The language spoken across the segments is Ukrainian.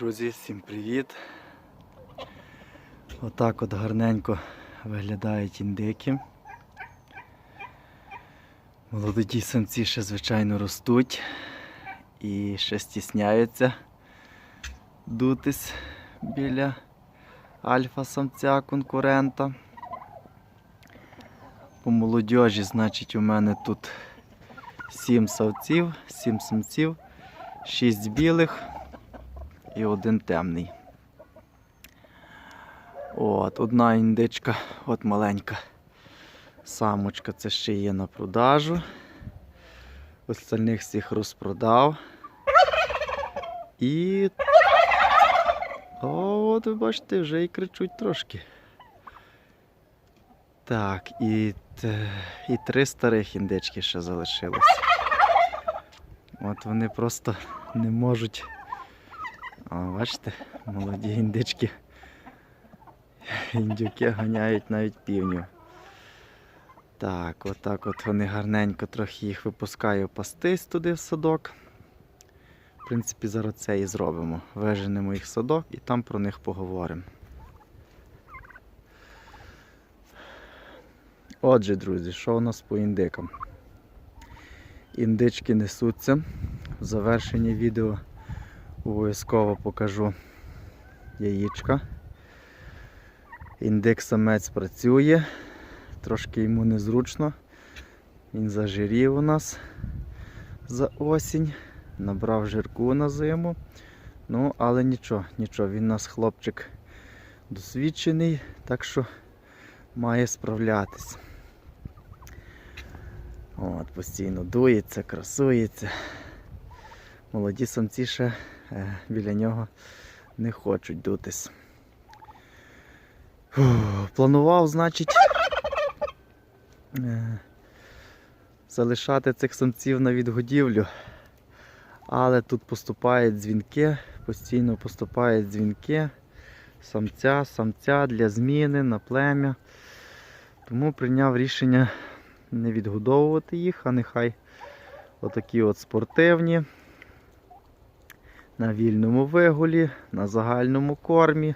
Друзі, всім привіт! Отак от гарненько виглядають індики. Молоді самці ще, звичайно, ростуть і ще стісняються дутись біля альфа-самця конкурента. По молодіжі, значить, у мене тут 7 самців, 7 самців, 6 білих і один темний. От, одна індичка, от маленька самочка, це ще є на продажу. Остальних всіх розпродав. І. О, от ви бачите, вже і кричуть трошки. Так, і, і три старих індички ще залишилось. От вони просто не можуть. О, бачите, молоді індички. Індюки ганяють навіть півню. Так, отак от вони гарненько трохи їх випускаю пастись туди в садок. В принципі, зараз це і зробимо. Виженемо їх в садок і там про них поговоримо. Отже, друзі, що у нас по індикам? Індички несуться. В завершенні відео обов'язково покажу яєчка. Індик самець працює, трошки йому незручно. Він зажирів у нас за осінь, набрав жирку на зиму. Ну, але нічого, нічого, він у нас хлопчик досвідчений, так що має справлятись. От, постійно дується, красується. Молоді самці ще біля нього не хочуть дутись. Планував, значить, е, залишати цих самців на відгодівлю, але тут поступають дзвінки, постійно поступають дзвінки самця, самця для зміни на плем'я. Тому прийняв рішення не відгодовувати їх, а нехай отакі от спортивні на вільному вигулі, на загальному кормі.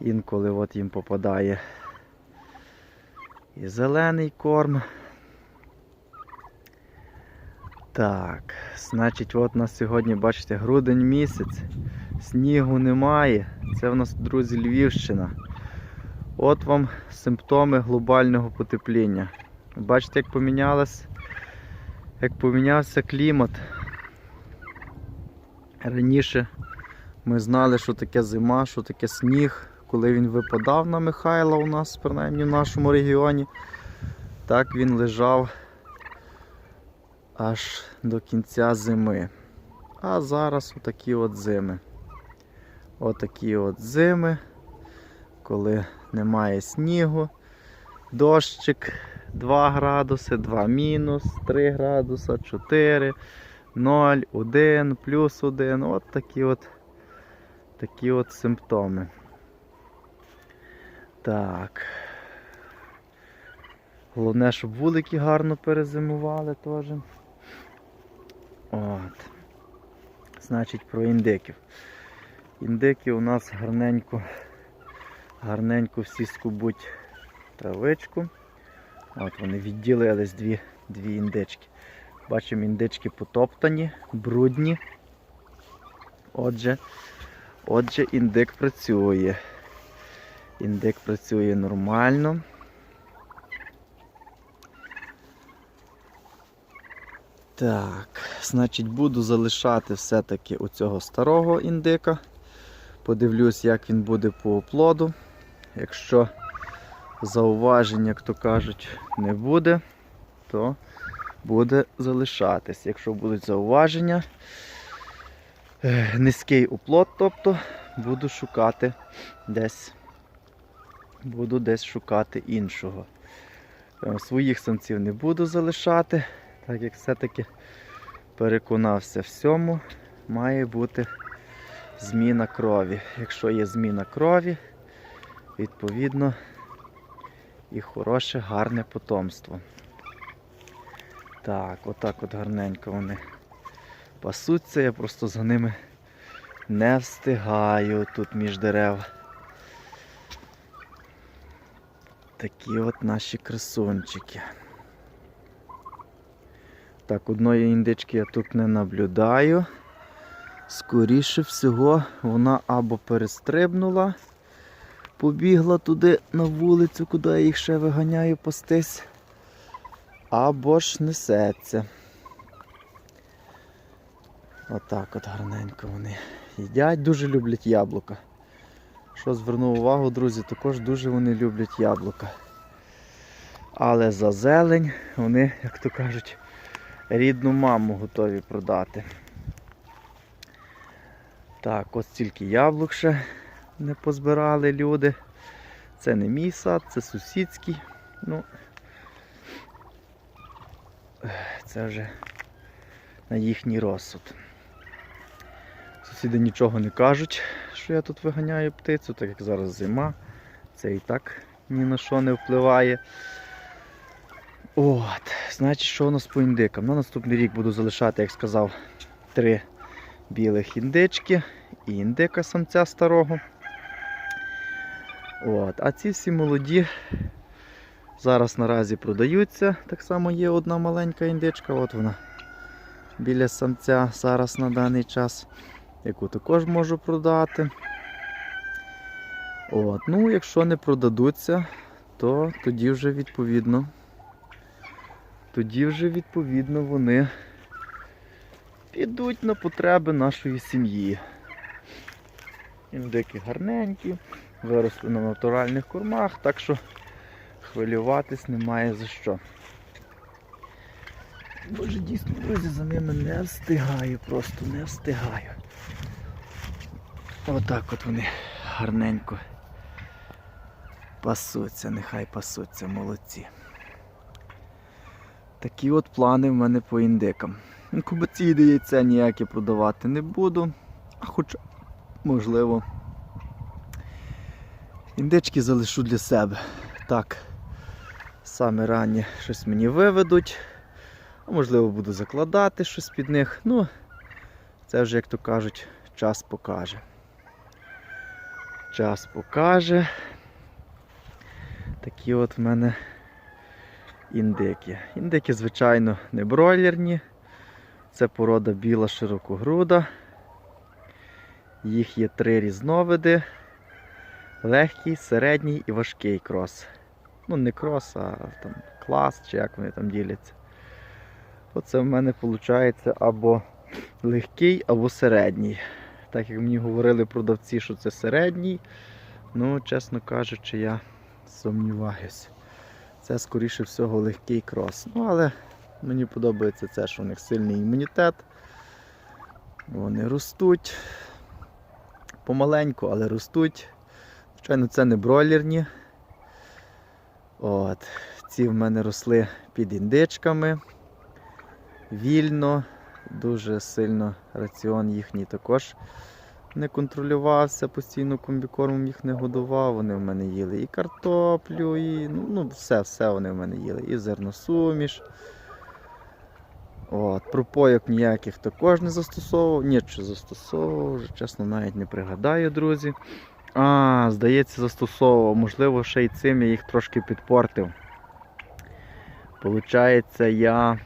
Інколи от їм попадає і зелений корм. Так, значить, от у нас сьогодні, бачите, грудень місяць, снігу немає. Це в нас, друзі, Львівщина. От вам симптоми глобального потепління. Бачите, як помінялось, як помінявся клімат. Раніше ми знали, що таке зима, що таке сніг, коли він випадав на Михайла у нас, принаймні в нашому регіоні, так він лежав аж до кінця зими. А зараз отакі от зими. Отакі от зими, коли немає снігу, дощик 2 градуси, 2 мінус, 3 градуса, 4, 0, 1, плюс 1. От такі от такі от симптоми. Так. Головне, щоб вулики гарно перезимували теж. От. Значить, про індиків. Індики у нас гарненько, гарненько всі скубуть травичку. От вони відділились дві, дві індички. Бачимо, індички потоптані, брудні. Отже, отже, індик працює. Індик працює нормально. Так, значить, буду залишати все-таки у цього старого індика. Подивлюсь, як він буде по оплоду. Якщо зауважень, як то кажуть, не буде, то буде залишатись. Якщо будуть зауваження, е, низький оплот, тобто буду шукати десь, буду десь шукати іншого. Е, Своїх самців не буду залишати, так як все-таки переконався всьому, має бути зміна крові. Якщо є зміна крові, відповідно і хороше, гарне потомство. Так, отак от гарненько вони пасуться, я просто за ними Не встигаю тут між дерев. Такі от наші красунчики. Так, одної індички я тут не наблюдаю. Скоріше всього, вона або перестрибнула, побігла туди на вулицю, куди я їх ще виганяю пастись, або ж несеться. Отак от гарненько вони їдять, дуже люблять яблука. Що звернув увагу, друзі, також дуже вони люблять яблука. Але за зелень вони, як то кажуть, рідну маму готові продати. Так, ось тільки яблук ще не позбирали люди. Це не мій сад, це сусідський. Ну, це вже на їхній розсуд. Сусіди нічого не кажуть, що я тут виганяю птицю, так як зараз зима, це і так ні на що не впливає. От, значить, що у нас по індикам? На наступний рік буду залишати, як сказав, три білих індички і індика самця старого. От, а ці всі молоді зараз наразі продаються. Так само є одна маленька індичка, от вона біля самця зараз на даний час, яку також можу продати. От, ну, якщо не продадуться, то тоді вже відповідно. Тоді вже відповідно вони підуть на потреби нашої сім'ї. Індики гарненькі, виросли на натуральних кормах, так що хвилюватись немає за що. Боже, дійсно, друзі, за ними не встигаю, просто не встигаю. Отак от вони гарненько пасуться, нехай пасуться, молодці. Такі от плани в мене по індикам. Кубаційне яйця ніяке продавати не буду. А хоча, можливо, індички залишу для себе. Так, саме раннє щось мені виведуть. А можливо буду закладати щось під них. Ну, це вже, як то кажуть, час покаже. Час покаже. Такі от в мене індики. Індики, звичайно, не бройлерні. Це порода біла широкогруда. Їх є три різновиди. Легкий, середній і важкий крос. Ну, не крос, а там клас, чи як вони там діляться. Оце в мене виходить або легкий, або середній. Так як мені говорили продавці, що це середній, ну, чесно кажучи, я сумніваюся. Це, скоріше всього, легкий крос. Ну, але мені подобається це, що у них сильний імунітет. Вони ростуть помаленьку, але ростуть. Звичайно, це не бройлерні. От. Ці в мене росли під індичками. Вільно, дуже сильно раціон їхній також не контролювався, постійно комбікормом їх не годував. Вони в мене їли і картоплю, і ну, ну все, все вони в мене їли. І зерносуміш. От, Пропойок ніяких також не застосовував. Ні, чи застосовував, чесно навіть не пригадаю, друзі. А, здається, застосовував. Можливо, ще й цим я їх трошки підпортив. Получається, я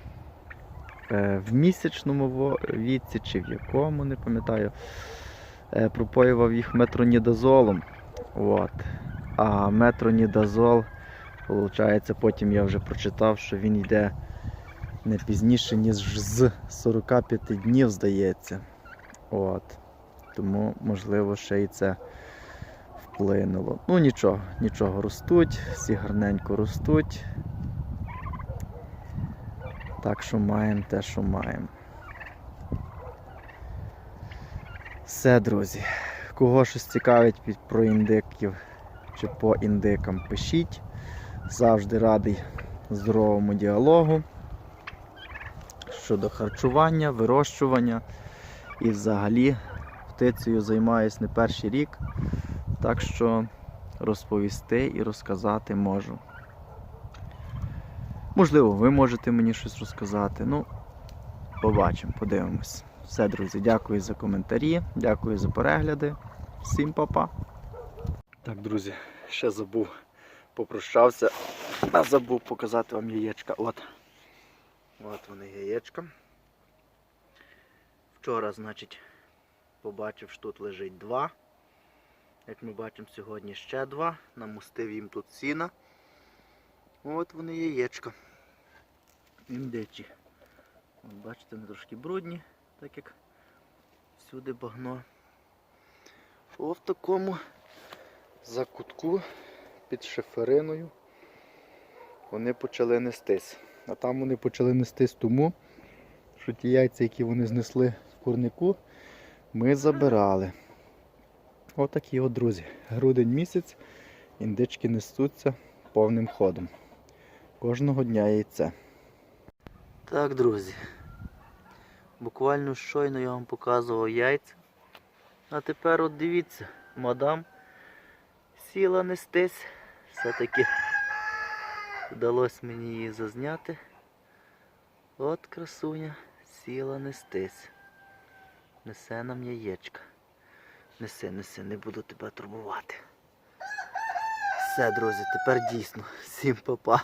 е, в місячному віці чи в якому, не пам'ятаю, е, пропоював їх метронідазолом. От. А метронідазол, виходить, потім я вже прочитав, що він йде не пізніше, ніж з 45 днів, здається. От. Тому, можливо, ще й це вплинуло. Ну нічого, нічого, ростуть, всі гарненько ростуть. Так що маємо те, що маємо. Все, друзі. Кого щось цікавить про індиків чи по індикам, пишіть. Завжди радий здоровому діалогу щодо харчування, вирощування і взагалі птицею займаюсь не перший рік, так що розповісти і розказати можу. Можливо, ви можете мені щось розказати. Ну, побачимо, подивимось. Все, друзі, дякую за коментарі, дякую за перегляди. Всім па-па. Так, друзі, ще забув, попрощався, а забув показати вам яєчка. От. От вони яєчка. Вчора, значить, побачив, що тут лежить два. Як ми бачимо, сьогодні ще два. Намустив їм тут сіна. От вони яєчка. Індичі. От бачите, вони трошки брудні, так як всюди багно. О, в такому закутку під шифериною вони почали нестись. А там вони почали нестись тому, що ті яйця, які вони знесли в курнику, ми забирали. Отакі от, друзі. Грудень місяць, індички несуться повним ходом. Кожного дня яйце. Так, друзі. Буквально щойно я вам показував яйця. А тепер от дивіться, мадам сіла нестись. Все-таки вдалося мені її зазняти. От красуня сіла нестись. Несе нам яєчка. Неси, неси, не буду тебе турбувати. Все, друзі, тепер дійсно. Всім па-па.